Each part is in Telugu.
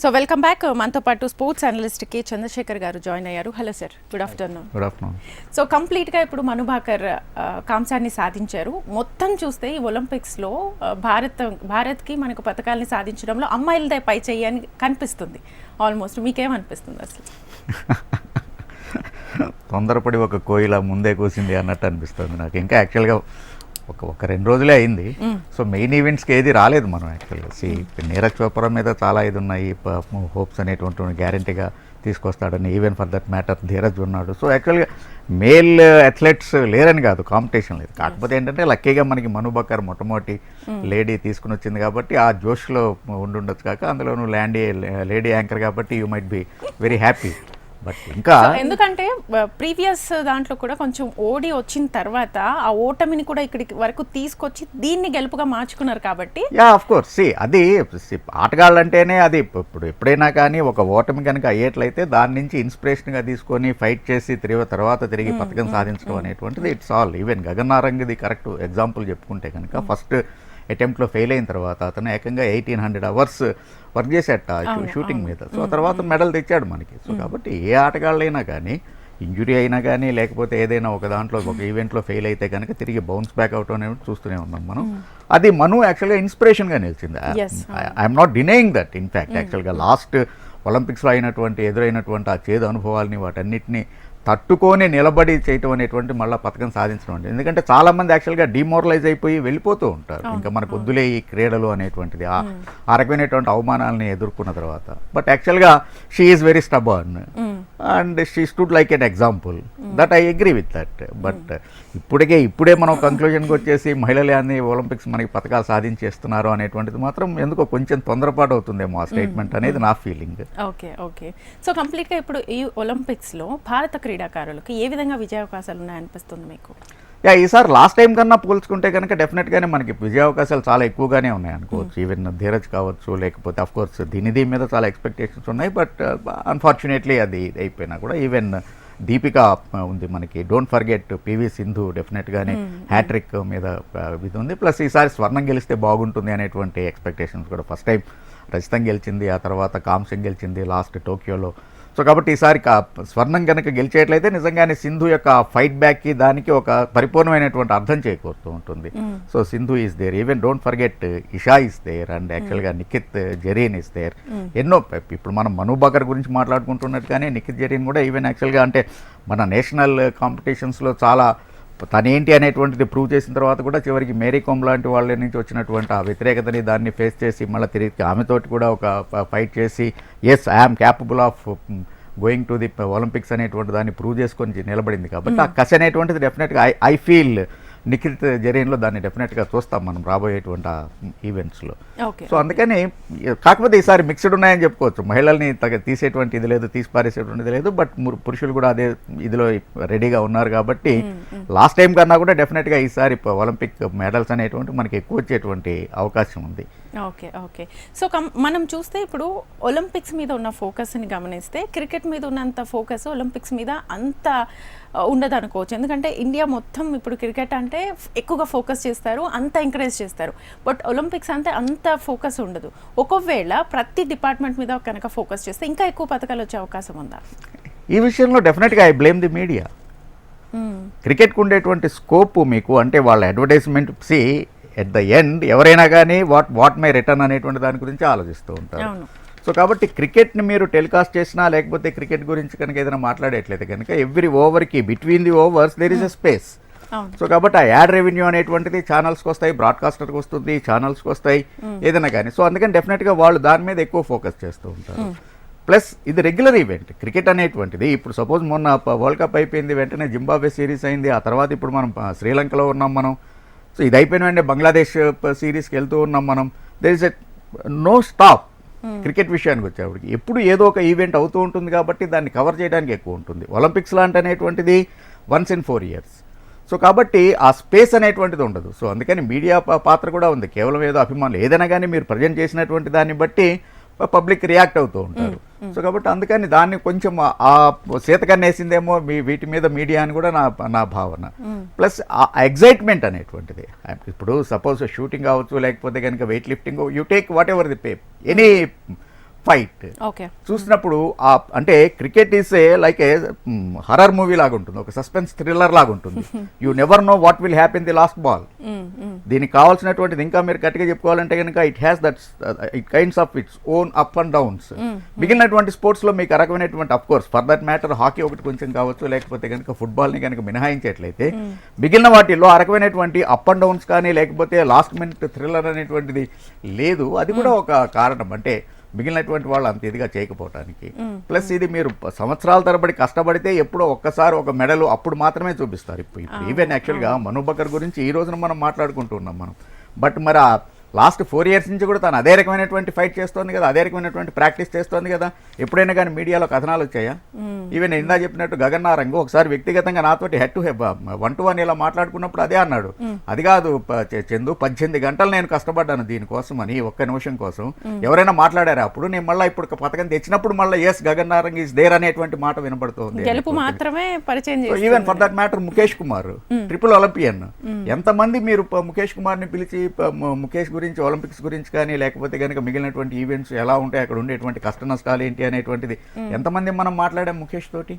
సో వెల్కమ్ బ్యాక్ మనతో పాటు స్పోర్ట్స్ అనలిస్ట్ కే చంద్రశేఖర్ గారు జాయిన్ అయ్యారు. Hello sir good afternoon good afternoon so కంప్లీట్గా ఇప్పుడు మనుభాకర్ ఆ, కాంస్యాన్ని సాధించారు. మొత్తం చూస్తే ఈ ఒలింపిక్స్లో ఆ, భారత్ భారత్కి మనకు పథకాలని సాధించడంలో అమ్మాయిలదే పై చెయ్యి అని కనిపిస్తుంది. ఆల్మోస్ట్ మీకేమనిపిస్తుంది అసలు? తొందరపడి ఒక కోయిల ముందే కూసింది అన్నట్టు అనిపిస్తుంది నాకు. ఇంకా యాక్చువల్గా ఒక ఒక రెండు రోజులే అయింది. సో మెయిన్ ఈవెంట్స్కి ఏది రాలేదు మనం యాక్చువల్గా. సి నీరజ్ చోప్రా మీద చాలా ఇది ఉన్నాయి. హోప్స్ అనేటువంటి గ్యారంటీగా తీసుకొస్తాడని even for that matter Dheeraj ఉన్నాడు. సో యాక్చువల్గా మేల్ అథ్లెట్స్ లేరని కాదు కాంపిటీషన్ లేదు. కాకపోతే ఏంటంటే లక్కీగా మనకి మను బక్కర్ మొట్టమొదటి లేడీ తీసుకుని వచ్చింది కాబట్టి ఆ జోష్లో ఉండుండొచ్చు కాక అందులోనూ ల్యాండీ లేడీ యాంకర్ కాబట్టి you might be very happy. But ఇంకా ఎందుకంటే ప్రీవియస్ దాంట్లో కూడా కొంచెం ఓడి వచ్చిన తర్వాత ఆ ఓటమిని కూడా ఇక్కడికి వరకు తీసుకొచ్చి దీన్ని గెలుపుగా మార్చుకున్నారు కాబట్టి యా ఆఫ్ కోర్స్ సి అది see, ఆటగాళ్ళు అంటేనే అది ఇప్పు- ఇప్పుడు ఎప్పుడైనా కానీ ఒక ఓటమి కనుక అయ్యేట్లయితే దాని నుంచి ఇన్స్పిరేషన్గా తీసుకొని ఫైట్ చేసి తిరిగి తర్వాత తిరిగి పథకం సాధించడం అనేటువంటిది ఇట్స్ ఆల్ ఈవెన్ గగన్ నారంగిది కరెక్ట్ ఎగ్జాంపుల్ చెప్పుకుంటే కనుక ఫస్ట్ అటెంప్ట్లో ఫెయిల్ అయిన తర్వాత అతను ఏకంగా ఎయిటీన్ హండ్రెడ్ అవర్స్ వర్క్ చేసేట షూటింగ్ మీద. సో తర్వాత మెడల్ తెచ్చాడు మనకి. సో కాబట్టి ఏ ఆటగాళ్ళైనా కానీ ఇంజురీ అయినా కానీ లేకపోతే ఏదైనా ఒక దాంట్లో ఒక ఈవెంట్లో ఫెయిల్ అయితే కనుక తిరిగి బౌన్స్ బ్యాక్ అవటం అనేది చూస్తూనే ఉన్నాం మనం. అది మను యాక్చువల్గా ఇన్స్పిరేషన్గా నిలిచింది? I'm not denying that. In fact యాక్చువల్గా లాస్ట్ ఒలింపిక్స్లో అయినటువంటి ఎదురైనటువంటి ఆ చేదు అనుభవాల్ని వాటన్నిటిని తట్టుకొని నిలబడి చేయటం అనేటువంటి మళ్ళీ పథకం సాధించడం అంటే ఎందుకంటే చాలా మంది యాక్చువల్గా డిమోరలైజ్ అయిపోయి వెళ్ళిపోతూ ఉంటారు. ఇంకా మనకు వద్దులే ఈ క్రీడలు అనేటువంటిది. ఆ ఆ రకమైనటువంటి అవమానాలని ఎదుర్కొన్న తర్వాత. బట్ యాక్చువల్గా she is very stubborn and she stood like an example that I agree with that but ఇప్పటికే ఇప్పుడే మనం కంక్లూజన్కి వచ్చేసి మహిళలే అన్ని ఒలింపిక్స్ మనకి పథకాలు సాధించేస్తున్నారు అనేటువంటిది మాత్రం ఎందుకో కొంచెం తొందరపాటు అవుతుందేమో ఆ స్టేట్మెంట్ అనేది నా ఫీలింగ్ ఓకే ఓకే. సో కంప్లీట్గా ఇప్పుడు ఈ ఒలింపిక్స్లో భారత క్రీడాకారులకు ఏ విధంగా విజయావకాశాలు ఉన్నాయనిపిస్తుంది మీకు? యా ఈసారి లాస్ట్ టైం కన్నా పోల్చుకుంటే కనుక డెఫినెట్గానే మనకి విజయావకాశాలు చాలా ఎక్కువగానే ఉన్నాయి అనుకోవచ్చు. ఈవెన్ ధీరజ్ కావచ్చు లేకపోతే అఫ్ కోర్స్ దీని దీని మీద చాలా ఎక్స్పెక్టేషన్స్ ఉన్నాయి బట్ అన్ఫార్చునేట్లీ అది ఇది అయిపోయినా కూడా ఈవెన్ దీపిక ఉంది మనకి. డోంట్ ఫర్గెట్ పివి సింధు డెఫినెట్గానే హ్యాట్రిక్ మీద ఇది ఉంది. ప్లస్ ఈసారి స్వర్ణం గెలిస్తే బాగుంటుంది అనేటువంటి ఎక్స్పెక్టేషన్స్ కూడా. ఫస్ట్ టైం రజితం గెలిచింది ఆ తర్వాత కాంస్యం గెలిచింది లాస్ట్ టోక్యోలో సో కాబట్టి ఈసారి స్వర్ణం కనుక గెలిచేట్లయితే నిజంగానే సింధు యొక్క ఫైట్ బ్యాక్కి దానికి ఒక పరిపూర్ణమైనటువంటి అర్థం చేకూరుతూ ఉంటుంది. So Sindhu is there even don't forget Isha is there and యాక్చువల్గా నిఖిత్ జరీన్ ఇస్ దేర్ ఎన్నో ఇప్పుడు మనం మను బకర్ గురించి మాట్లాడుకుంటున్నట్టుగానే నిఖిత్ జరీన్ కూడా ఈవెన్ యాక్చువల్గా అంటే మన నేషనల్ కాంపిటీషన్స్లో చాలా తనేంటి అనేటువంటిది ప్రూవ్ చేసిన తర్వాత కూడా చివరికి మేరీ కోమ్ లాంటి వాళ్ళ నుంచి వచ్చినటువంటి ఆ వ్యతిరేకతని దాన్ని ఫేస్ చేసి మళ్ళీ తిరిగి ఆమెతోటి కూడా ఒక ఫైట్ చేసి yes I am capable of going to the Olympics అనేటువంటి దాన్ని ప్రూవ్ చేసుకొని నిలబడింది. కాబట్టి ఆ కసి అనేటువంటిది డెఫినెట్గా ఐ ఐ ఫీల్ నిఖిత్ జరీన్లో దాన్ని డెఫినెట్గా చూస్తాం మనం రాబోయేటువంటి ఈవెంట్స్లో. ఓకే. సో అందుకని కాకపోతే ఈసారి మిక్స్డ్ ఉన్నాయని చెప్పుకోవచ్చు. మహిళల్ని తగ తీసేటువంటి ఇది లేదు తీసి పారేసేటువంటిది లేదు బట్ పురుషులు కూడా అదే ఇదిలో రెడీగా ఉన్నారు కాబట్టి లాస్ట్ టైం కన్నా కూడా డెఫినెట్గా ఈసారి ఒలింపిక్ మెడల్స్ అనేటువంటి మనకి ఎక్కువ వచ్చేటువంటి అవకాశం ఉంది. Okay okay. సో మనం చూస్తే ఇప్పుడు ఒలింపిక్స్ మీద ఉన్న ఫోకస్ని గమనిస్తే క్రికెట్ మీద ఉన్నంత ఫోకస్ ఒలింపిక్స్ మీద అంత ఆ, ఉండదు అనుకోవచ్చు ఎందుకంటే ఇండియా మొత్తం ఇప్పుడు క్రికెట్ అంటే ఎక్కువగా ఫోకస్ చేస్తారు అంత ఎంకరేజ్ చేస్తారు. బట్ ఒలింపిక్స్ అంటే అంత ఫోకస్ ఉండదు. ఒకవేళ ప్రతి డిపార్ట్మెంట్ మీద కనుక ఫోకస్ చేస్తే ఇంకా ఎక్కువ పథకాలు వచ్చే అవకాశం ఉందా? ఈ విషయంలో డెఫినెట్గా ఐ బ్లేమ్ ది మీడియా. క్రికెట్కు ఉండేటువంటి స్కోప్ మీకు అంటే వాళ్ళ advertisement see at the end ఎవరైనా కానీ వాట్ వాట్ మై రిటర్న్ అనేటువంటి దాని గురించి ఆలోచిస్తూ ఉంటారు. అవును. సో కాబట్టి క్రికెట్ని మీరు టెలికాస్ట్ చేసినా లేకపోతే క్రికెట్ గురించి కనుక ఏదైనా మాట్లాడేట్లయితే కనుక every ఓవర్కి between the overs there is a space. So కాబట్టి ఆ యాడ్ రెవెన్యూ అనేటువంటిది ఛానల్స్కి వస్తాయి బ్రాడ్కాస్టర్కి వస్తుంది ఛానల్స్కి వస్తాయి ఏదైనా కానీ. సో అందుకని డెఫినెట్గా వాళ్ళు దాని మీద ఎక్కువ ఫోకస్ చేస్తూ ఉంటారు. ప్లస్ ఇది రెగ్యులర్ ఈవెంట్ క్రికెట్ అనేటువంటిది. ఇప్పుడు సపోజ్ మొన్న వరల్డ్ కప్ అయిపోయింది వెంటనే జింబాబే సిరీస్ అయింది ఆ తర్వాత ఇప్పుడు మనం శ్రీలంకలో ఉన్నాం మనం. సో ఇది అయిపోయిన వెంటనే బంగ్లాదేశ్ సిరీస్కి వెళ్తూ ఉన్నాం మనం. There is a no stop cricket విషయానికి వచ్చేప్పటికి ఎప్పుడు ఏదో ఒక ఈవెంట్ అవుతూ ఉంటుంది కాబట్టి దాన్ని కవర్ చేయడానికి ఎక్కువ ఉంటుంది. ఒలింపిక్స్ లాంటి అనేటువంటిది once in four years. So కాబట్టి ఆ స్పేస్ అనేటువంటిది ఉండదు. సో అందుకని మీడియా పాత్ర కూడా ఉంది. కేవలం ఏదో అభిమానులు ఏదైనా కానీ మీరు ప్రజెంట్ చేసినటువంటి దాన్ని బట్టి పబ్లిక్ రియాక్ట్ అవుతూ ఉంటారు. సో కాబట్టి అందుకని దాన్ని కొంచెం ఆ- సీతకన్నేసిందేమో మీ వీటి మీద మీడియా అని కూడా నా నా భావన. ప్లస్ ఆ ఎగ్జైట్మెంట్ అనేటువంటిది. ఇప్పుడు సపోజ్ షూటింగ్ కావచ్చు లేకపోతే కనుక weight lifting you take whatever the pay any fight. Okay. చూసినప్పుడు ఆ అంటే cricket is a like a horror movie లాగా ఉంటుంది ఒక సస్పెన్స్ థ్రిల్లర్ లాగా ఉంటుంది you never know what will happy in the last ball. దీనికి కావాల్సినటువంటిది ఇంకా మీరు గట్టిగా చెప్పుకోవాలంటే కనుక it has that it kinds of its own up and downs మిగిలినటువంటి స్పోర్ట్స్లో మీకు రకమైనటువంటి of course for that matter hockey ఒకటి కొంచెం కావచ్చు లేకపోతే కనుక ఫుట్బాల్ని కనుక మినహాయించేట్లయితే మిగిలిన వాటిల్లో ఆ రకమైనటువంటి అప్ అండ్ డౌన్స్ కానీ లేకపోతే లాస్ట్ మినిట్ థ్రిల్లర్ అనేటువంటిది లేదు. అది కూడా ఒక కారణం. అంటే మిగిలినటువంటి వాళ్ళు అంత ఇదిగా చేయకపోవటానికి. ప్లస్ ఇది మీరు సంవత్సరాల తరబడి కష్టపడితే ఎప్పుడో ఒక్కసారి ఒక మెడలు అప్పుడు మాత్రమే చూపిస్తారు. ఇప్పుడు ఈవెన్ యాక్చువల్గా మను బకర్ గురించి ఈ రోజున మనం మాట్లాడుకుంటున్నాం మనం. బట్ మరి ఆ లాస్ట్ ఫోర్ ఇయర్స్ నుంచి కూడా తను అదే రకమైనటువంటి ఫైట్ చేస్తోంది కదా అదే రకమైనటువంటి ప్రాక్టీస్ చేస్తోంది కదా. ఎప్పుడైనా కానీ మీడియాలో కథనాలు వచ్చాయా? ఈవెన్ ఇందా చెప్పినట్టు గగన్ నారంగ్ ఒకసారి వ్యక్తిగతంగా నాతోటి head to head one to one ఇలా మాట్లాడుకున్నప్పుడు అదే అన్నాడు. అది కాదు చందు పద్దెనిమిది గంటలు నేను కష్టపడ్డాను దీనికోసం అని ఒక్క నిమిషం కోసం. ఎవరైనా మాట్లాడారా? అప్పుడు నేను మళ్ళీ ఇప్పుడు పథకం తెచ్చినప్పుడు మళ్ళీ yes Gagan Narang is there అనేటువంటి మాట వినపడుతోంది. గెలుపు మాత్రమే పరిచయం even for that matter Mukesh Kumar triple Olympian ఎంతమంది మీరు ముఖేష్ కుమార్ని పిలిచి ముఖేష్ గురించి ఒలింపిక్స్ గురించి కానీ లేకపోతే కనుక మిగిలినటువంటి ఈవెంట్స్ ఎలా ఉంటాయి అక్కడ ఉండేటువంటి కష్ట నష్టాలు ఏంటి అనేటువంటిది. ఎంతమంది మనం మాట్లాడాం ముఖేష్ తోటి?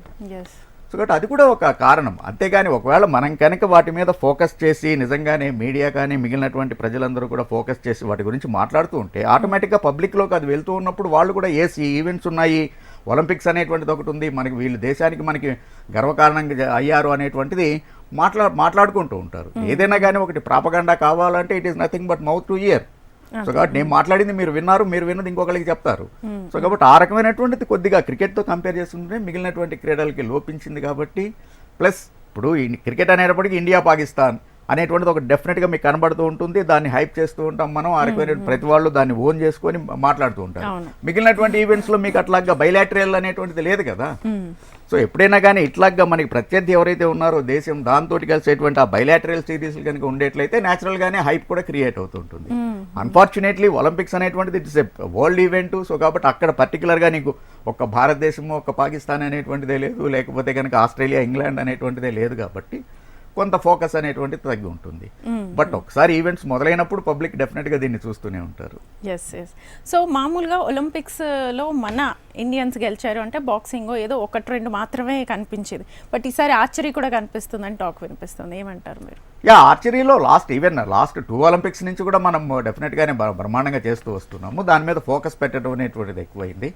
సో కాబట్టి అది కూడా ఒక కారణం. అంతేగాని ఒకవేళ మనం కనుక వాటి మీద ఫోకస్ చేసి నిజంగానే మీడియా కానీ మిగిలినటువంటి ప్రజలందరూ కూడా ఫోకస్ చేసి వాటి గురించి మాట్లాడుతూ ఉంటే ఆటోమేటిక్గా పబ్లిక్లోకి అది వెళ్తూ ఉన్నప్పుడు వాళ్ళు కూడా ఏస్ ఈవెంట్స్ ఉన్నాయి. ఒలింపిక్స్ అనేటువంటిది ఒకటి ఉంది. మనకి వీళ్ళు దేశానికి మనకి గర్వకారణంగా అయ్యారు అనేటువంటిది మాట్లా మాట్లాడుకుంటూ ఉంటారు. ఏదైనా కానీ ఒకటి ప్రాపగండా కావాలంటే it is nothing but mouth to ear. So కాబట్టి నేను మాట్లాడింది మీరు విన్నారు మీరు విన్నది ఇంకొకరికి చెప్తారు. సో కాబట్టి ఆ రకమైనటువంటిది కొద్దిగా క్రికెట్తో కంపేర్ చేసుకుంటే మిగిలినటువంటి క్రీడలకి లోపించింది కాబట్టి ప్లస్ ఇప్పుడు క్రికెట్ అనేటప్పటికి ఇండియా పాకిస్తాన్ అనేటువంటిది ఒక డెఫినెట్గా మీకు కనబడుతూ ఉంటుంది. దాన్ని హైప్ చేస్తూ ఉంటాం మనం. ఆ రకమైన ప్రతి వాళ్ళు దాన్ని ఓన్ చేసుకొని మాట్లాడుతూ ఉంటారు. మిగిలినటువంటి ఈవెంట్స్లో మీకు అట్లాగా బైలాటరియల్ అనేటువంటిది లేదు కదా? సో ఎప్పుడైనా కానీ ఇట్లాగా మనకి ప్రత్యర్థి ఎవరైతే ఉన్నారో దేశం దాంతో కలిసేటువంటి ఆ బైలాటరల్ సిరీస్ కనుక ఉండేట్లయితే natural గానే హైప్ కూడా క్రియేట్ అవుతుంటుంది అన్ఫార్చునేట్లీ ఒలింపిక్స్ అనేటువంటిది it's a world event so కాబట్టి అక్కడ పర్టికులర్గా నీకు ఒక భారతదేశము ఒక పాకిస్తాన్ అనేటువంటిదే లేదు లేకపోతే కనుక ఆస్ట్రేలియా ఇంగ్లాండ్ అనేటువంటిదే లేదు కాబట్టి కొంత ఫోకస్ అనేటువంటిది తగ్గి ఉంటుంది. బట్ ఒకసారి ఈవెంట్స్ మొదలైనప్పుడు పబ్లిక్ డెఫినెట్గా దీన్ని చూస్తూనే ఉంటారు. ఎస్ ఎస్ సో మామూలుగా ఒలింపిక్స్లో మన ఇండియన్స్ గెలిచారు అంటే బాక్సింగ్ ఏదో ఒకటి రెండు మాత్రమే కనిపించేది. బట్ ఈసారి ఆశ్చర్య కూడా కనిపిస్తుందని టాక్ వినిపిస్తుంది. ఏమంటారు మీరు? Yeah ఆర్చరీలో last even last two Olympics నుంచి కూడా మనం డెఫినెట్గానే బ- బ్రహ్మాండంగా చేస్తూ వస్తున్నాము. దాని మీద ఫోకస్ పెట్టడం అనేటువంటిది ఎక్కువైంది.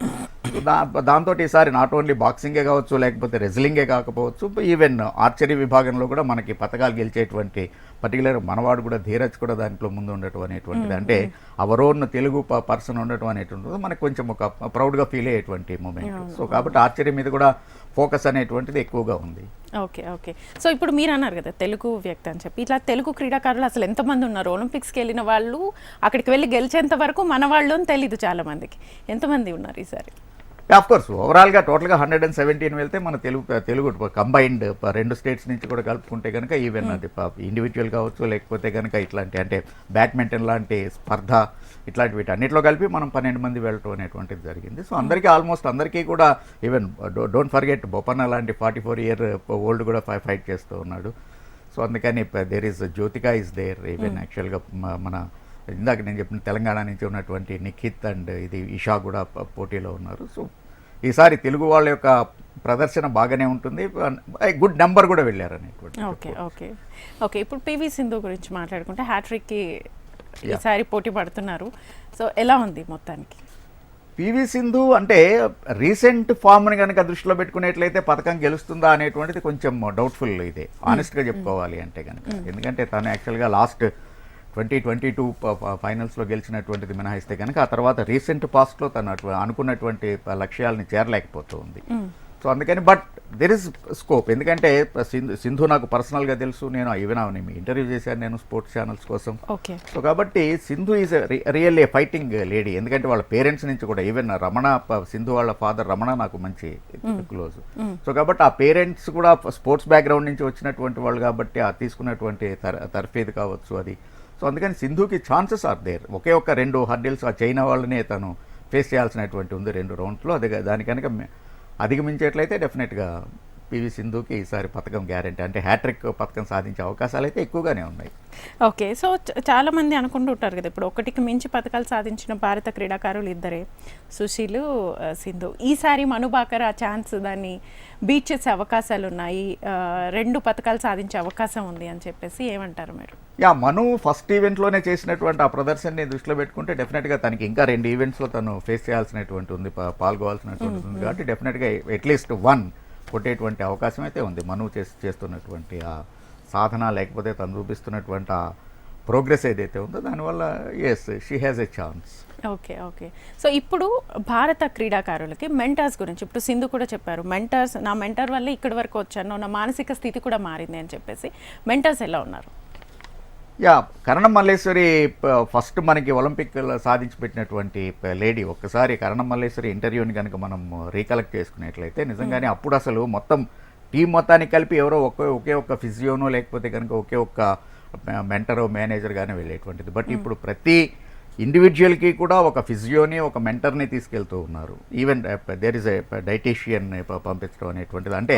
దా దాంతో ఈసారి నాట్ ఓన్లీ బాక్సింగే కావచ్చు లేకపోతే రెజ్లింగే కాకపోవచ్చు ఈవెన్ ఆర్చరీ విభాగంలో కూడా మనకి పథకాలు గెలిచేటువంటి పర్టికులర్ మనవాడు కూడా ధీరజ్ కూడా దాంట్లో ముందు ఉండటం అనేటువంటిది. అంటే అవర్ ఓన్ తెలుగు పర్సన్ ఉండటం అనేటువంటిది మనకు కొంచెం ఒక ప్రౌడ్గా ఫీల్ అయ్యేటువంటి మూమెంట్ సో కాబట్టి ఆర్చరీ మీద కూడా ఫోకస్ అనేటువంటిది ఎక్కువగా ఉంది. Okay okay. సో ఇప్పుడు మీరు అన్నారు కదా తెలుగు వ్యక్తి అని చెప్పి. ఇట్లా తెలుగు క్రీడాకారులు అసలు ఎంతమంది ఉన్నారు? ఒలింపిక్స్కి వెళ్ళిన వాళ్ళు అక్కడికి వెళ్ళి గెలిచేంత వరకు మన వాళ్ళు అని తెలీదు చాలా మందికి ఎంతమంది ఉన్నారు ఈసారి? కోర్స్ ఓవరాల్గా టోటల్గా హండ్రెడ్ అండ్ సెవెంటీన్ వెళ్తే మన తెలుగు తెలుగు కంబైన్డ్ రెండు స్టేట్స్ నుంచి కూడా కలుపుకుంటే కనుక ఈవెన్ అది ఇండివిజువల్ కావచ్చు లేకపోతే కనుక ఇట్లాంటి అంటే బ్యాడ్మింటన్ లాంటి స్పర్ధ ఇట్లాంటి వీటి అన్నిట్లో కలిపి మనం పన్నెండు మంది వెళ్ళటం అనేటువంటిది జరిగింది. సో అందరికీ ఆల్మోస్ట్ అందరికీ కూడా ఈవెన్ డోంట్ ఫర్గెట్ బొపన్న లాంటి ఫార్టీ ఫోర్ ఇయర్ ఓల్డ్ కూడా ఫైట్ చేస్తూ ఉన్నాడు. సో అందుకని there is Jyothika is there even యాక్చువల్గా మన ఇందాక నేను చెప్పిన తెలంగాణ నుంచి ఉన్నటువంటి నిఖిత్ అండ్ ఇది ఇషా కూడా పోటీలో ఉన్నారు. సో ఈసారి తెలుగు వాళ్ళ యొక్క ప్రదర్శన బాగానే ఉంటుంది. గుడ్ నెంబర్ కూడా వెళ్ళారు అనేటువంటి ఓకే ఓకే. ఓకే ఇప్పుడు పివి సింధు గురించి మాట్లాడుకుంటే హ్యాట్రిక్కి ఈసారి పోటీ పడుతున్నారు. సో ఎలా ఉంది మొత్తానికి? పివి సింధు అంటే రీసెంట్ ఫామ్ని కనుక దృష్టిలో పెట్టుకునేట్లయితే పథకం గెలుస్తుందా అనేటువంటిది కొంచెం డౌట్ఫుల్ ఇదే. ఆనెస్ట్గా చెప్పుకోవాలి అంటే కనుక ఎందుకంటే తను యాక్చువల్గా లాస్ట్ ట్వంటీ ట్వంటీ టూ ఫైనల్స్లో గెలిచినటువంటిది మినహాయిస్తే కనుక ఆ తర్వాత రీసెంట్ పాస్ట్లో తను అనుకున్నటువంటి లక్ష్యాలని చేరలేకపోతూ ఉంది. సో అందుకని బట్ దెర్ ఇస్ స్కోప్. ఎందుకంటే సింధు సింధు నాకు పర్సనల్గా తెలుసు నేను ఈవెన్ ఆమె ఇంటర్వ్యూ చేశాను నేను స్పోర్ట్స్ ఛానల్స్ కోసం. ఓకే. సో కాబట్టి Sindhu is real a fighting lady. ఎందుకంటే వాళ్ళ పేరెంట్స్ నుంచి కూడా ఈవెన్ రమణ సింధు వాళ్ళ ఫాదర్ రమణ నాకు మంచి క్లోజ్. సో కాబట్టి ఆ పేరెంట్స్ కూడా స్పోర్ట్స్ బ్యాక్గ్రౌండ్ నుంచి వచ్చినటువంటి వాళ్ళు కాబట్టి ఆ తీసుకున్నటువంటి తర తర్ఫీదు కావచ్చు అది సో అందుకని సింధుకి ఛాన్సెస్ ఆర్ దేర్. ఒకే ఒక్క రెండు హర్డిల్స్ ఆ చైనా వాళ్ళనే తను ఫేస్ చేయాల్సినటువంటి ఉంది రెండు రౌండ్స్లో అది దాని కనుక అధిగమించేట్లయితే డెఫినెట్గా పివి సింధుకి ఈసారి పథకం గ్యారంటీ అంటే హ్యాట్రిక్ పథకం సాధించే అవకాశాలు అయితే ఎక్కువగానే ఉన్నాయి. ఓకే సో చాలా మంది అనుకుంటుంటారు కదా ఇప్పుడు ఒకటికి మించి పథకాలు సాధించిన భారత క్రీడాకారులు ఇద్దరే సుశీలు సింధు. ఈసారి మనుబాకర్ ఆ ఛాన్స్ దాన్ని బీట్ చేసే అవకాశాలు ఉన్నాయి రెండు పథకాలు సాధించే అవకాశం ఉంది అని చెప్పేసి ఏమంటారు మీరు? యా మను ఫస్ట్ ఈవెంట్లోనే చేసినటువంటి ఆ ప్రదర్శనని దృష్టిలో పెట్టుకుంటే డెఫినెట్గా తనకి ఇంకా రెండు ఈవెంట్స్లో తను ఫేస్ చేయాల్సినటువంటి ఉంది పాల్గొవాల్సినటువంటి ఉంది. కాబట్టి డెఫినెట్గా అట్లీస్ట్ వన్ కొట్టేటువంటి అవకాశం అయితే ఉంది. మనువు చేసి చేస్తున్నటువంటి ఆ సాధన లేకపోతే తను చూపిస్తున్నటువంటి ఆ ప్రోగ్రెస్ ఏదైతే ఉందో దానివల్ల yes she has a chance okay okay. So ఇప్పుడు భారత క్రీడాకారులకి మెంటర్స్ గురించి ఇప్పుడు సింధు కూడా చెప్పారు మెంటర్స్ నా మెంటర్ వల్లే ఇక్కడి వరకు వచ్చాను నా మానసిక స్థితి కూడా మారింది అని చెప్పేసి మెంటర్స్ ఎలా ఉన్నారు? యా కరణం మల్లేశ్వరి ఫస్ట్ మనకి ఒలింపిక్ సాధించి పెట్టినటువంటి లేడీ ఒక్కసారి కరణం మల్లేశ్వరి ఇంటర్వ్యూని కనుక మనం రీకలెక్ట్ చేసుకున్నట్లయితే నిజంగానే అప్పుడు అసలు మొత్తం టీం మొత్తానికి కలిపి ఎవరో ఒకే ఒకే ఒక్క ఫిజియోనో లేకపోతే కనుక ఒకే ఒక్క మెంటరో మేనేజర్ గానే వెళ్ళేటువంటిది. బట్ ఇప్పుడు ప్రతి ఇండివిజువల్కి కూడా ఒక ఫిజియోని ఒక మెంటర్ని తీసుకెళ్తూ ఉన్నారు. Even there is a dietician పంపించడం అనేటువంటిది. అంటే.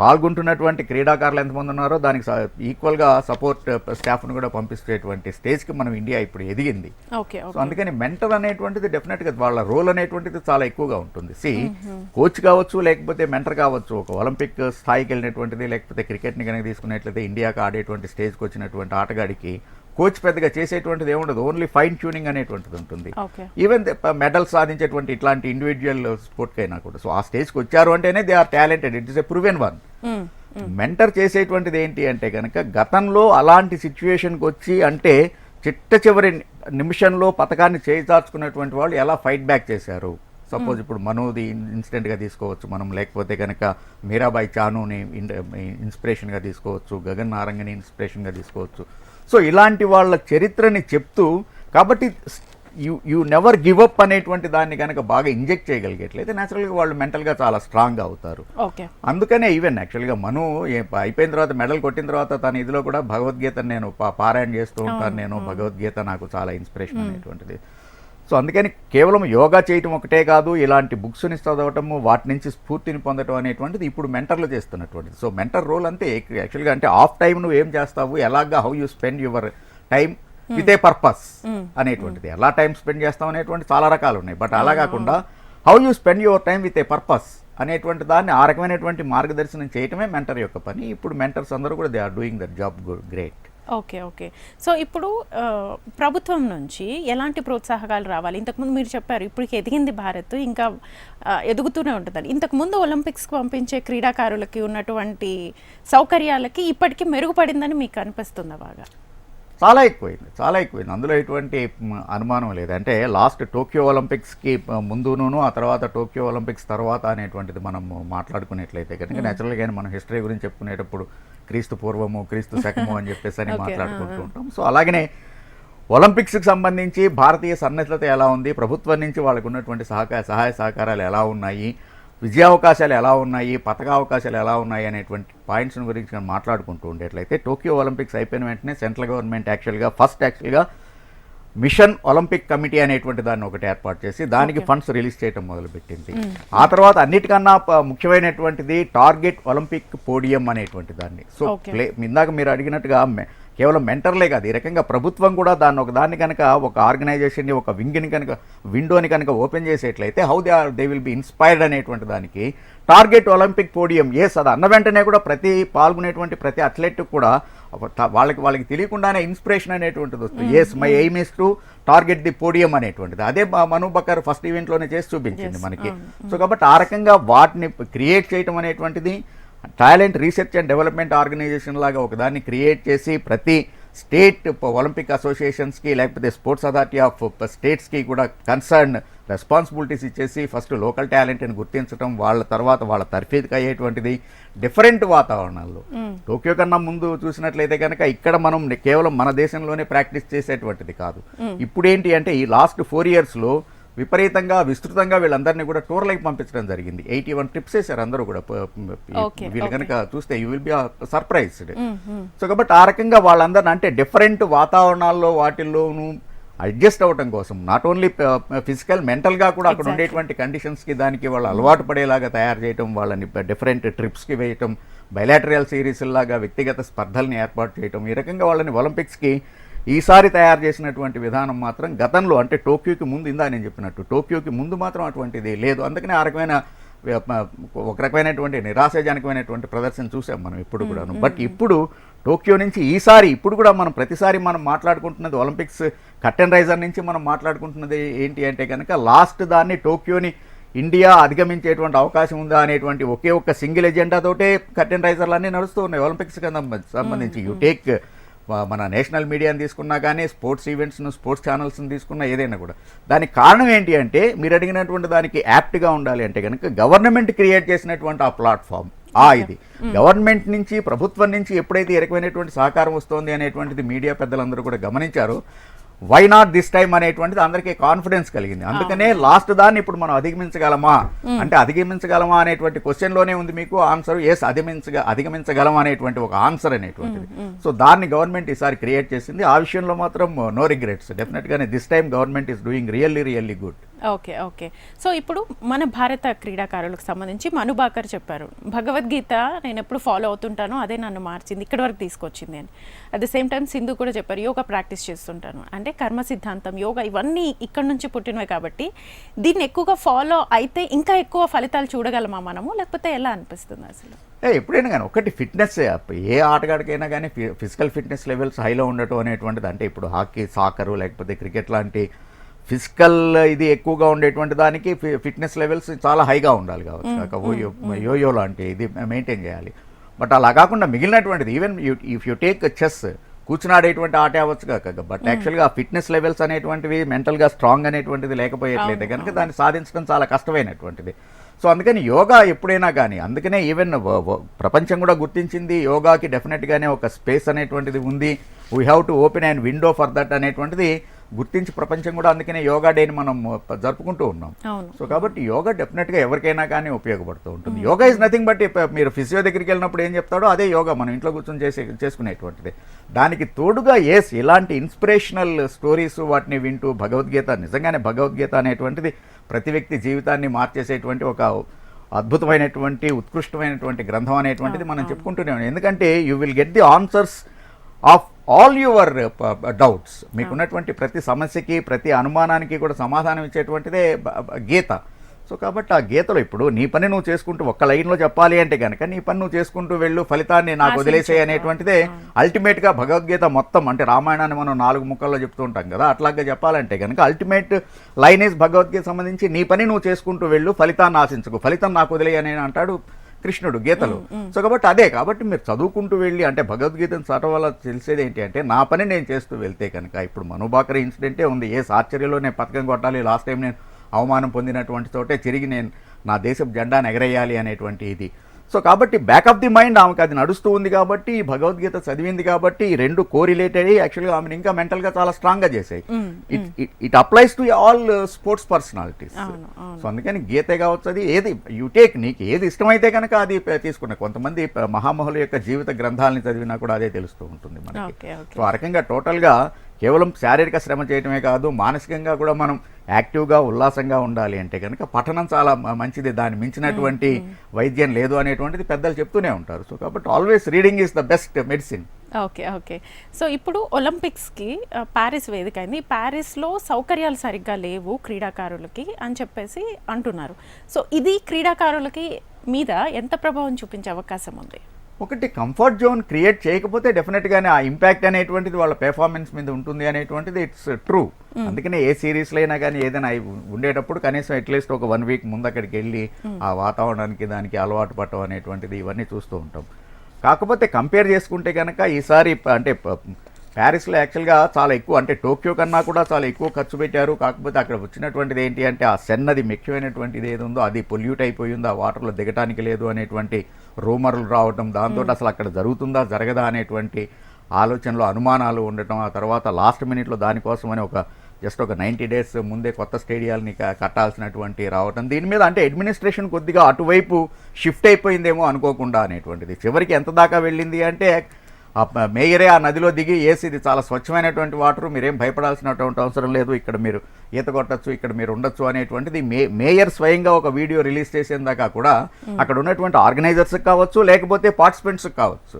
పాల్గొంటున్నటువంటి క్రీడాకారులు ఎంతమంది ఉన్నారో దానికి ఈక్వల్గా సపోర్ట్ స్టాఫ్ను కూడా పంపించేటువంటి స్టేజ్కి మనం ఇండియా ఇప్పుడు ఎదిగింది. ఓకే సో అందుకని మెంటర్ అనేటువంటిది డెఫినెట్గా వాళ్ళ రోల్ అనేటువంటిది చాలా ఎక్కువగా ఉంటుంది. సి కోచ్ కావచ్చు లేకపోతే మెంటర్ కావచ్చు ఒక ఒలింపిక్ స్థాయికి వెళ్ళినటువంటిది లేకపోతే క్రికెట్ని కనుక తీసుకున్నట్లయితే ఇండియాకి ఆడేటువంటి స్టేజ్కి వచ్చినటువంటి ఆటగాడికి కోచ్ పెద్దగా చేసేటువంటిది ఏముండదు. ఓన్లీ ఫైన్ ట్యూనింగ్ అనేటువంటిది ఉంటుంది. ఈవెన్ మెడల్ సాధించేటువంటి ఇట్లాంటి ఇండివిజువల్ స్పోర్ట్కైనా కూడా. సో ఆ స్టేజ్కి వచ్చారు అంటేనే they are talented it is a proven one. Mentor చేసేటువంటిది ఏంటి అంటే కనుక గతంలో అలాంటి సిచ్యువేషన్కి వచ్చి అంటే చిట్ట చివరి నిమిషంలో పథకాన్ని చేజార్చుకున్నటువంటి వాళ్ళు ఎలా ఫైట్ బ్యాక్ చేశారు? సపోజ్ ఇప్పుడు మనోది ఇన్సిడెంట్గా తీసుకోవచ్చు మనం. లేకపోతే కనుక మీరాబాయి చానుని ఇన్స్పిరేషన్గా తీసుకోవచ్చు. గగన్ నారంగని ఇన్స్పిరేషన్గా తీసుకోవచ్చు. సో ఇలాంటి వాళ్ళ చరిత్రని చెప్తూ కాబట్టి you you never give up అనేటువంటి దాన్ని కనుక బాగా ఇంజెక్ట్ చేయగలిగేట్లయితే న్యాచురల్గా వాళ్ళు మెంటల్గా చాలా స్ట్రాంగ్గా అవుతారు. ఓకే. అందుకనే ఈవెన్ యాక్చువల్గా మను అయిపోయిన తర్వాత మెడల్ కొట్టిన తర్వాత తన ఇదిలో కూడా భగవద్గీతను నేను పారాయణ చేస్తూ ఉంటాను నేను. భగవద్గీత నాకు చాలా ఇన్స్పిరేషన్ అనేటువంటిది. సో అందుకని కేవలం యోగా చేయటం ఒకటే కాదు ఇలాంటి బుక్స్ని చదవటము వాటి నుంచి స్ఫూర్తిని పొందడం అనేటువంటిది ఇప్పుడు మెంటర్లు చేస్తున్నటువంటిది. సో మెంటర్ రోల్ అంతే యాక్చువల్గా అంటే ఆఫ్ టైం నువ్వు ఏం చేస్తావు ఎలాగా how you spend your time with a purpose అనేటువంటిది. ఎలా టైం స్పెండ్ చేస్తాం అనేటువంటి చాలా రకాలు ఉన్నాయి. బట్ అలా కాకుండా how you spend your time with a purpose అనేటువంటి దాన్ని ఆ రకమైనటువంటి మార్గదర్శనం చేయటమే మెంటర్ యొక్క పని. ఇప్పుడు మెంటర్స్ అందరూ కూడా they are doing that job great. Okay okay. So ఇప్పుడు ప్రభుత్వం నుంచి ఎలాంటి ప్రోత్సాహకాలు రావాలి? ఇంతకుముందు మీరు చెప్పారు ఇప్పటికి ఎదిగింది భారత్ ఇంకా ఎదుగుతూనే ఉంటుందని. ఇంతకుముందు ఒలింపిక్స్కి పంపించే క్రీడాకారులకి ఉన్నటువంటి సౌకర్యాలకి ఇప్పటికీ మెరుగుపడిందని మీకు అనిపిస్తుందా బాగా? చాలా ఎక్కువైంది చాలా ఎక్కువైంది. అందులో ఎటువంటి అనుమానం లేదు. అంటే లాస్ట్ టోక్యో ఒలింపిక్స్కి ముందును ఆ తర్వాత టోక్యో ఒలింపిక్స్ తర్వాత అనేటువంటిది మనం మాట్లాడుకునేట్లయితే కనుక నేచురల్గా మనం హిస్టరీ గురించి చెప్పుకునేటప్పుడు క్రీస్తు పూర్వము క్రీస్తు శకము అని చెప్పేసి అని మాట్లాడుకుంటూ ఉంటాం. సో అలాగనే ఒలింపిక్స్కి సంబంధించి భారతీయ సన్నద్ధత ఎలా ఉంది? ప్రభుత్వం నుంచి వాళ్ళకు ఉన్నటువంటి సహకార సహాయ సహకారాలు ఎలా ఉన్నాయి? విజయావకాశాలు ఎలా ఉన్నాయి? పథక అవకాశాలు ఎలా ఉన్నాయి? అనేటువంటి పాయింట్స్ గురించి మనం మాట్లాడుకుంటూ ఉండేట్లయితే టోక్యో ఒలింపిక్స్ అయిపోయిన వెంటనే సెంట్రల్ గవర్నమెంట్ యాక్చువల్గా ఫస్ట్ యాక్చువల్గా మిషన్ ఒలింపిక్ కమిటీ అనేటువంటి దాన్ని ఒకటి ఏర్పాటు చేసి దానికి ఫండ్స్ రిలీజ్ చేయడం మొదలుపెట్టింది. ఆ తర్వాత అన్నిటికన్నా ముఖ్యమైనటువంటిది టార్గెట్ ఒలింపిక్ పోడియం అనేటువంటి దాన్ని. సో. ప్లే ఇందాక మీరు అడిగినట్టుగా కేవలం మెంటర్లే కాదు ఈ రకంగా ప్రభుత్వం కూడా దాన్ని ఒక దాన్ని కనుక ఒక ఆర్గనైజేషన్ని ఒక వింగ్ని కనుక విండోని కనుక open చేసేట్లయితే how they are they will be inspired అనేటువంటి దానికి టార్గెట్ ఒలింపిక్ పోడియం ఎస్ అది అన్న వెంటనే కూడా ప్రతి పాల్గొనేటువంటి ప్రతి అథ్లెట్ కూడా వాళ్ళకి వాళ్ళకి తెలియకుండానే ఇన్స్పిరేషన్ అనేటువంటిది వస్తుంది. Yes my aim is to target the podium అనేటువంటిది. అదే మను బకర్ ఫస్ట్ ఈవెంట్లోనే చేసి చూపించింది మనకి. సో కాబట్టి ఆ రకంగా వాటిని క్రియేట్ చేయటం అనేటువంటిది talent research and development organisation లాగా ఒకదాన్ని క్రియేట్ చేసి ప్రతి స్టేట్ ఒలింపిక్ అసోసియేషన్స్కి లేకపోతే స్పోర్ట్స్ అథారిటీ ఆఫ్ స్టేట్స్కి కూడా కన్సర్న్ రెస్పాన్సిబిలిటీస్ ఇచ్చేసి ఫస్ట్ లోకల్ టాలెంట్ని గుర్తించడం వాళ్ళ తర్వాత వాళ్ళ తర్ఫీదుకి అయ్యేటువంటిది డిఫరెంట్ వాతావరణాల్లో. టోక్యో కన్నా ముందు చూసినట్లయితే కనుక ఇక్కడ మనం కేవలం మన దేశంలోనే ప్రాక్టీస్ చేసేటువంటిది కాదు. ఇప్పుడు ఏంటి అంటే ఈ లాస్ట్ ఫోర్ ఇయర్స్లో విపరీతంగా విస్తృతంగా వీళ్ళందరినీ కూడా టూర్లకి పంపించడం జరిగింది ఎయిటీ వన్ ట్రిప్స్ వేశారు అందరూ కూడా వీళ్ళు. కనుక చూస్తే you will be surprised. So కాబట్టి ఆ రకంగా వాళ్ళందరిని అంటే డిఫరెంట్ వాతావరణాల్లో వాటిల్లోనూ అడ్జస్ట్ అవ్వటం కోసం నాట్ ఓన్లీ ఫిజికల్ మెంటల్గా కూడా అక్కడ. ఉండేటువంటి కండిషన్స్కి దానికి వాళ్ళు అలవాటు పడేలాగా తయారు చేయటం వాళ్ళని డిఫరెంట్ ట్రిప్స్కి వేయటం బయలాటరియల్ సిరీస్ లాగా వ్యక్తిగత స్పర్ధల్ని ఏర్పాటు చేయటం ఈ రకంగా వాళ్ళని ఒలింపిక్స్కి ఈసారి తయారు చేసినటువంటి విధానం మాత్రం గతంలో అంటే టోక్యోకి ముందు ఇందా నేను చెప్పినట్టు టోక్యోకి ముందు మాత్రం అటువంటిది లేదు. అందుకనే ఆ రకమైన ఒక రకమైనటువంటి నిరాశాజనకమైనటువంటి ప్రదర్శన చూసాం మనం ఇప్పుడు కూడాను. బట్ ఇప్పుడు టోక్యో నుంచి ఈసారి ఇప్పుడు కూడా మనం ప్రతిసారి మనం మాట్లాడుకుంటున్నది ఒలింపిక్స్ కట్టెన్ రైజర్ నుంచి మనం మాట్లాడుకుంటున్నది ఏంటి అంటే కనుక లాస్ట్ దాన్ని టోక్యోని ఇండియా అధిగమించేటువంటి అవకాశం ఉందా అనేటువంటి ఒకే ఒక్క సింగిల్ ఎజెండాతోటే కట్టెన్ రైజర్లు అన్నీ నడుస్తూ ఉన్నాయి ఒలింపిక్స్ సంబంధించి. యూ టేక్ మన నేషనల్ మీడియాని తీసుకున్నా కానీ స్పోర్ట్స్ ఈవెంట్స్ను స్పోర్ట్స్ ఛానల్స్ని తీసుకున్నా ఏదైనా కూడా. దానికి కారణం ఏంటి అంటే మీరు అడిగినటువంటి దానికి యాప్ట్గా ఉండాలి అంటే కనుక గవర్నమెంట్ క్రియేట్ చేసినటువంటి ఆ ప్లాట్ఫామ్ ఆ ఇది. గవర్నమెంట్ నుంచి ప్రభుత్వం నుంచి ఎప్పుడైతే ఈ రకమైనటువంటి సహకారం వస్తోంది అనేటువంటిది మీడియా పెద్దలందరూ కూడా గమనించారో. వై నాట్ దిస్ టైం అనేటువంటిది అందరికీ కాన్ఫిడెన్స్ కలిగింది. అందుకనే లాస్ట్ దాన్ని ఇప్పుడు మనం అధిగమించగలమా? అంటే అధిగమించగలమా అనేటువంటి క్వశ్చన్లోనే ఉంది మీకు ఆన్సర్ ఎస్ అధిగమించగ అధిగమించగలమా అనేటువంటి ఒక ఆన్సర్ అనేటువంటిది. సో దాన్ని గవర్నమెంట్ ఈసారి క్రియేట్ చేసింది. ఆ విషయంలో మాత్రం నో రిగ్రెట్స్ డెఫినెట్ గానే this time government is doing really really good okay okay. So ఇప్పుడు మన భారత క్రీడాకారులకు సంబంధించి మనుబాకర్ చెప్పారు. భగవద్గీత నేను ఎప్పుడు ఫాలో అవుతుంటానో అదే నన్ను మార్చింది ఇక్కడి వరకు తీసుకొచ్చింది అని. At the same time Sindhu కూడా చెప్పారు యోగా ప్రాక్టీస్ చేస్తుంటాను. అంటే కర్మ సిద్ధాంతం యోగా ఇవన్నీ ఇక్కడ నుంచి పుట్టినవి కాబట్టి దీన్ని ఎక్కువగా ఫాలో అయితే ఇంకా ఎక్కువ ఫలితాలు చూడగలమా మనము? లేకపోతే ఎలా అనిపిస్తుంది అసలు? ఎప్పుడైనా కానీ ఒకటి ఫిట్నెస్ ఏ ఆటగాడికైనా కానీ ఫిజికల్ ఫిట్నెస్ లెవెల్స్ హైలో ఉండటం అనేటువంటిది అంటే ఇప్పుడు హాకీ సాకరు లేకపోతే క్రికెట్ లాంటి ఫిజికల్ ఇది ఎక్కువగా ఉండేటువంటి దానికి ఫిట్నెస్ లెవెల్స్ చాలా హైగా ఉండాలి కావచ్చు. కాక యోయో లాంటి ఇది మెయింటైన్ చేయాలి. బట్ అలా కాకుండా మిగిలినటువంటిది even if you take chess కూర్చున్నాడేటువంటి ఆట అవ్వచ్చు కాక బట్ యాక్చువల్గా ఫిట్నెస్ లెవెల్స్ అనేటువంటివి మెంటల్గా స్ట్రాంగ్ అనేటువంటిది లేకపోయేట్లయితే కనుక దాన్ని సాధించడం చాలా కష్టమైనటువంటిది. సో అందుకని యోగా ఎప్పుడైనా కానీ అందుకనే ఈవెన్ ప్రపంచం కూడా గుర్తించింది యోగాకి డెఫినెట్గానే ఒక స్పేస్ అనేటువంటిది ఉంది. We have to open and window for that అనేటువంటిది గుర్తించి ప్రపంచం కూడా అందుకనే యోగా డేని మనం జరుపుకుంటూ ఉన్నాం. సో కాబట్టి యోగా డెఫినెట్గా ఎవరికైనా కానీ ఉపయోగపడుతూ ఉంటుంది. యోగా ఇస్ నథింగ్ బట్ మీరు ఫిజియో దగ్గరికి వెళ్ళినప్పుడు ఏం చెప్తాడో అదే యోగా మనం ఇంట్లో కూర్చొని చేసే చేసుకునేటువంటిది. దానికి తోడుగా ఎస్ ఇలాంటి ఇన్స్పిరేషనల్ స్టోరీస్ వాటిని వింటూ భగవద్గీత నిజంగానే భగవద్గీత అనేటువంటిది ప్రతి వ్యక్తి జీవితాన్ని మార్చేసేటువంటి ఒక అద్భుతమైనటువంటి ఉత్కృష్టమైనటువంటి గ్రంథం అనేటువంటిది మనం చెప్పుకుంటూనే ఉన్నాం. ఎందుకంటే you will get the answers of all your doubts మీకున్నటువంటి ప్రతి సమస్యకి ప్రతి అనుమానానికి కూడా సమాధానం ఇచ్చేటువంటిదే గీత. సో కాబట్టి ఆ గీతలో ఇప్పుడు నీ పని నువ్వు చేసుకుంటూ ఒక్క లైన్లో చెప్పాలి అంటే కనుక నీ పని నువ్వు చేసుకుంటూ వెళ్ళు ఫలితాన్ని నాకు వదిలేసే అనేటువంటిదే అల్టిమేట్గా భగవద్గీత మొత్తం అంటే రామాయణాన్ని మనం నాలుగు ముక్కల్లో చెప్తూ ఉంటాం కదా అట్లాగా చెప్పాలంటే కనుక అల్టిమేట్ లైన్ ఈజ్ భగవద్గీత సంబంధించి నీ పని నువ్వు చేసుకుంటూ వెళ్ళు ఫలితాన్ని ఆశించకు. ఫలితం నాకు వదిలేయని అంటాడు కృష్ణుడు గీతలు. సో కాబట్టి అదే కాబట్టి మీరు చదువుకుంటూ వెళ్ళి అంటే భగవద్గీతను చదవడం వల్ల తెలిసేది ఏంటి అంటే నా పని నేను చేస్తూ వెళ్తే కనుక ఇప్పుడు మనుబాకర్ ఇన్సిడెంటే ఉంది ఏ ఆశ్చర్యలో నేను పథకం కొట్టాలి లాస్ట్ టైం నేను అవమానం పొందినటువంటి చోటే తిరిగి నేను నా దేశపు జెండాను ఎగరేయాలి అనేటువంటి ఇది. సో కాబట్టి బ్యాక్ ఆఫ్ ది మైండ్ ఆమెకు అది నడుస్తూ ఉంది కాబట్టి భగవద్గీత చదివింది కాబట్టి ఈ రెండు కోరిలేటెడ్ అయ్యి యాక్చువల్గా ఆమెను ఇంకా మెంటల్గా చాలా స్ట్రాంగ్గా చేసాయి. It it applies to all sports personalities so అందుకని గీతే కావచ్చు అది ఏది యూ టేక్ నీకు ఏది ఇష్టమైతే కనుక అది తీసుకున్నా కొంతమంది మహామహుల యొక్క జీవిత గ్రంథాలని చదివినా కూడా అదే తెలుస్తూ ఉంటుంది మనకి. సో ఆ రకంగా టోటల్గా కేవలం శారీరక శ్రమ చేయటమే కాదు మానసికంగా కూడా మనం యాక్టివ్గా ఉల్లాసంగా ఉండాలి అంటే కనుక పఠనం చాలా మంచిది. దాన్ని మించినటువంటి వైద్యం లేదు అనేటువంటిది పెద్దలు చెప్తూనే ఉంటారు. సో కాబట్టి always reading is the best medicine okay okay. So ఇప్పుడు ఒలింపిక్స్కి ప్యారిస్ వేదిక అయింది ప్యారిస్లో సౌకర్యాలు సరిగ్గా లేవు క్రీడాకారులకి అని చెప్పేసి అంటున్నారు. సో ఇది క్రీడాకారులకి మీద ఎంత ప్రభావం చూపించే అవకాశం ఉంది? ఒకటి కంఫర్ట్ జోన్ క్రియేట్ చేయకపోతే డెఫినెట్గానే ఆ ఇంపాక్ట్ అనేటువంటిది వాళ్ళ పెర్ఫార్మెన్స్ మీద ఉంటుంది అనేటువంటిది ఇట్స్ ట్రూ అందుకనే ఏ సిరీస్లో అయినా కానీ ఏదైనా ఉండేటప్పుడు కనీసం అట్లీస్ట్ ఒక వన్ వీక్ ముందు అక్కడికి వెళ్ళి ఆ వాతావరణానికి దానికి అలవాటు పడటం అనేటువంటిది ఇవన్నీ చూస్తూ ఉంటాం. కాకపోతే కంపేర్ చేసుకుంటే కనుక ఈసారి అంటే ప్యారిస్లో యాక్చువల్గా చాలా ఎక్కువ అంటే టోక్యో కన్నా కూడా చాలా ఎక్కువ ఖర్చు పెట్టారు. కాకపోతే అక్కడ వచ్చినటువంటిది ఏంటి అంటే ఆ సెన్నది ముఖ్యమైనటువంటిది ఏది ఉందో అది పొల్యూట్ అయిపోయిందో ఆ వాటర్లో దిగటానికి లేదు అనేటువంటి రూమర్లు రావటం దాంతో అసలు అక్కడ జరుగుతుందా జరగదా అనేటువంటి ఆలోచనలో అనుమానాలు ఉండటం ఆ తర్వాత లాస్ట్ మినిట్లో దానికోసమని ఒక జస్ట్ ఒక నైంటీ డేస్ ముందే కొత్త స్టేడియాలని కట్టాల్సినటువంటి రావటం. దీని మీద అంటే అడ్మినిస్ట్రేషన్ కొద్దిగా అటువైపు షిఫ్ట్ అయిపోయిందేమో అనుకోకుండా అనేటువంటిది. చివరికి ఎంత దాకా వెళ్ళింది అంటే మేయరే ఆ నదిలో దిగి ఏసి ఇది చాలా స్వచ్ఛమైనటువంటి వాటర్ మీరేం భయపడాల్సినటువంటి అవసరం లేదు. ఇక్కడ మీరు ఈత కొట్టచ్చు ఇక్కడ మీరు ఉండొచ్చు అనేటువంటిది మే మేయర్ స్వయంగా ఒక వీడియో రిలీజ్ చేసేందాకా కూడా అక్కడ ఉన్నటువంటి ఆర్గనైజర్స్ కావచ్చు లేకపోతే పార్టిసిపెంట్స్ కావచ్చు.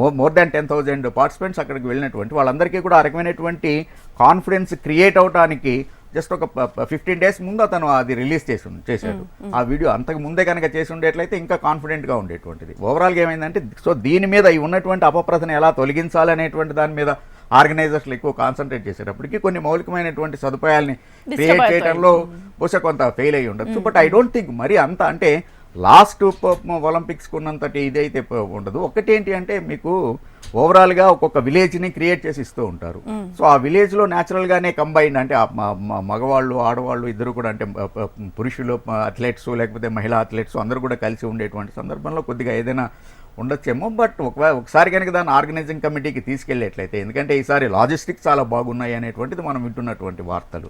More more than ten thousand participants అక్కడికి వెళ్ళినటువంటి వాళ్ళందరికీ కూడా ఆ రకమైనటువంటి కాన్ఫిడెన్స్ క్రియేట్ అవడానికి జస్ట్ ఒక ఫిఫ్టీన్ డేస్ ముందు అతను అది రిలీజ్ చేసి చేశాడు. ఆ వీడియో అంతకు ముందే కనుక చేసి ఉండేట్లయితే ఇంకా కాన్ఫిడెంట్గా ఉండేటువంటిది. ఓవరాల్గా ఏమైందంటే సో దీని మీద ఈ ఉన్నటువంటి అపప్రథను ఎలా తొలగించాలి అనేటువంటి దాని మీద ఆర్గనైజర్స్లు ఎక్కువ కాన్సన్ట్రేట్ చేసేటప్పటికి కొన్ని మౌలికమైనటువంటి సదుపాయాల్ని క్రియేట్. చేయడంలో బహుశా కొంత ఫెయిల్ అయ్యి ఉండొచ్చు. బట్ ఐ డోంట్ థింక్ మరి అంత అంటే లాస్ట్ ఒలింపిక్స్కి ఉన్నంతటి ఇదైతే ఉండదు. ఒకటేంటి అంటే మీకు ఓవరాల్గా ఒక్కొక్క విలేజ్ని క్రియేట్ చేసి ఇస్తూ ఉంటారు. సో ఆ విలేజ్లో న్యాచురల్గానే కంబైన్డ్ అంటే మగవాళ్ళు ఆడవాళ్ళు ఇద్దరు కూడా అంటే పురుషులు అథ్లెట్స్ లేకపోతే మహిళా అథ్లెట్స్ అందరూ కూడా కలిసి ఉండేటువంటి సందర్భంలో కొద్దిగా ఏదైనా ఉండొచ్చేమో. బట్ ఒకవేళ ఒకసారి కనుక దాన్ని ఆర్గనైజింగ్ కమిటీకి తీసుకెళ్ళేట్లయితే ఎందుకంటే ఈసారి లాజిస్టిక్స్ చాలా బాగున్నాయి అనేటువంటిది మనం వింటున్నటువంటి వార్తలు.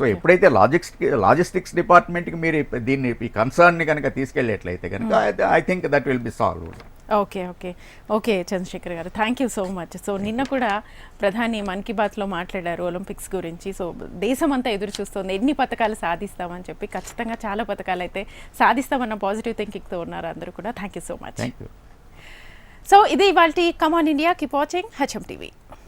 సో ఎప్పుడైతే లాజిస్టిక్ లాజిస్టిక్స్ డిపార్ట్మెంట్కి మీరు దీన్ని ఈ కన్సర్న్ని కనుక తీసుకెళ్ళేట్లయితే కనుక I think that will be solve okay okay. Okay Chandrasekhar garu. Thank you so much so నిన్న కూడా ప్రధాని మన్ కీ బాత్లో మాట్లాడారు ఒలింపిక్స్ గురించి. సో దేశం అంతా ఎదురు చూస్తుంది. ఎన్ని పథకాలు సాధిస్తామని చెప్పి ఖచ్చితంగా చాలా పథకాలు అయితే సాధిస్తామన్న పాజిటివ్ థింకింగ్తో ఉన్నారు అందరూ కూడా. Thank you so much so ఇది ఇవాళ come on India keep watching HM TV